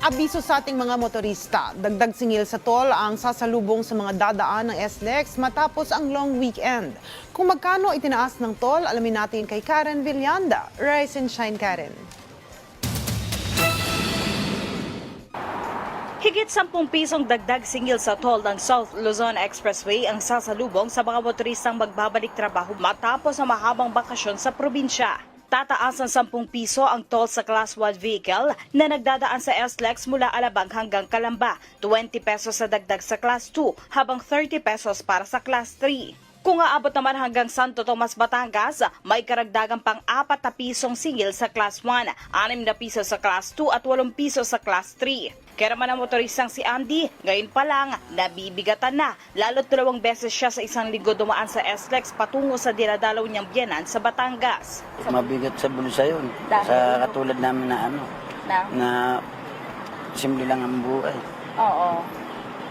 Abiso sa ating mga motorista, dagdag singil sa toll ang sasalubong sa mga dadaan ng SLEX matapos ang long weekend. Kung magkano itinaas ng toll, alamin natin kay Karen Villanda. Rise and shine, Karen. Higit 10 pisong dagdag singil sa toll ng South Luzon Expressway ang sasalubong sa mga motoristang magbabalik trabaho matapos ang mahabang bakasyon sa probinsya. Tataas ng 10 piso ang toll sa Class 1 vehicle na nagdadaan sa SLEX mula Alabang hanggang Calamba, 20 pesos sa dagdag sa Class 2 habang 30 pesos para sa Class 3. Kung aabot naman hanggang Santo Tomas, Batangas, may karagdagang pang 4 na pisong singil sa Class 1, 6 na piso sa Class 2 at 8 piso sa Class 3. Kaya naman ang motoristang si Andy, ngayon pa lang, nabibigatan na. Lalo't dalawang beses siya sa isang linggo dumaan sa SLEX patungo sa dinadalaw niyang biyanan sa Batangas. Mabigat sa bulsa yun. Dahil? Sa katulad namin na ano, Na? na simple lang ang buhay. Oo.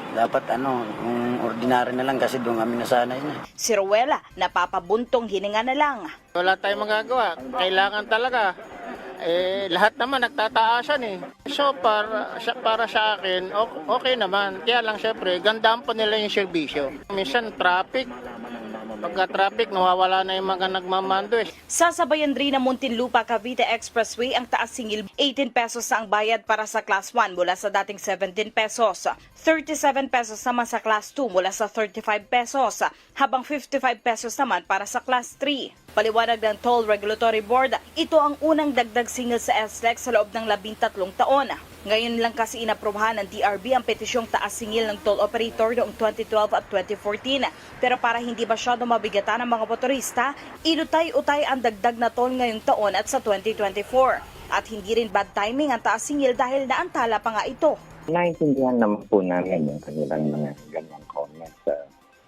Dapat ano, yung ordinary na lang kasi doon kami nasanay na. Si Ruela, napapabuntong hininga na lang. Wala tayong magagawa. Kailangan talaga. Eh, lahat naman nagtataasan eh. So, para, para sa akin, o- okay naman. Kaya lang, syempre, gandaan pa nila yung serbisyo. Minsan, traffic. Pagka traffic, nawawala na yung mga nagmamando eh. Sasabayan rin ng Muntinlupa Cavite Expressway ang taas singil 18 pesos sa ang bayad para sa Class 1 mula sa dating 17 pesos. 37 pesos naman sa Class 2 mula sa 35 pesos, habang 55 pesos naman para sa Class 3. Paliwanag ng Toll Regulatory Board, ito ang unang dagdag singil sa SLEX sa loob ng 13 taon. Ngayon lang kasi inaprubahan ng DRB ang petisyong taas singil ng toll operator noong 2012 at 2014. Pero para hindi masyado mabigatan ng mga motorista, inutay-utay ang dagdag na toll ngayong taon at sa 2024. At hindi rin bad timing ang taas singil dahil naantala pa nga ito. Naintindihan naman po namin yung kanilang mga ganyang comments sa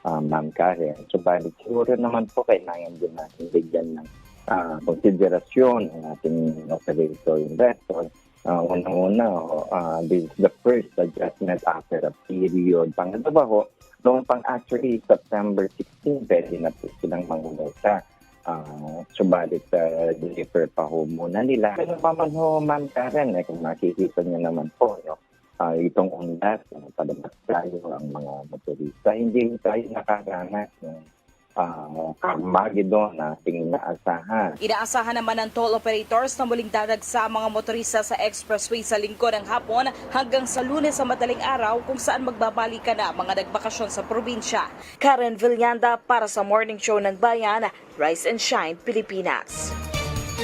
uh, Ma'am Karen. Subalit siguro naman po kailangan din natin bigyan ng ah, konsiderasyon ang ating operator investor. Uh, Unang-una, uh, this is the first adjustment after a period. Pangalawa ho, noong pang actually September 16, pwede na po silang mangungulta. Uh, subalit uh, deliver pa ho muna nila. Pero pa man ho, Ma'am Karen, eh, kung makikita niyo naman po, no, ah, itong undas, uh, padamas tayo ang mga motorista. Hindi tayo nakaranas ng uh, Carmageddon na ating inaasahan. Inaasahan naman ng toll operators na muling dadagsa ang mga motorista sa expressway sa linggo ng hapon hanggang sa lunes sa madaling araw kung saan magbabalikan na mga nagbakasyon sa probinsya. Karen Villanda para sa Morning Show ng Bayan, Rise and Shine, Pilipinas.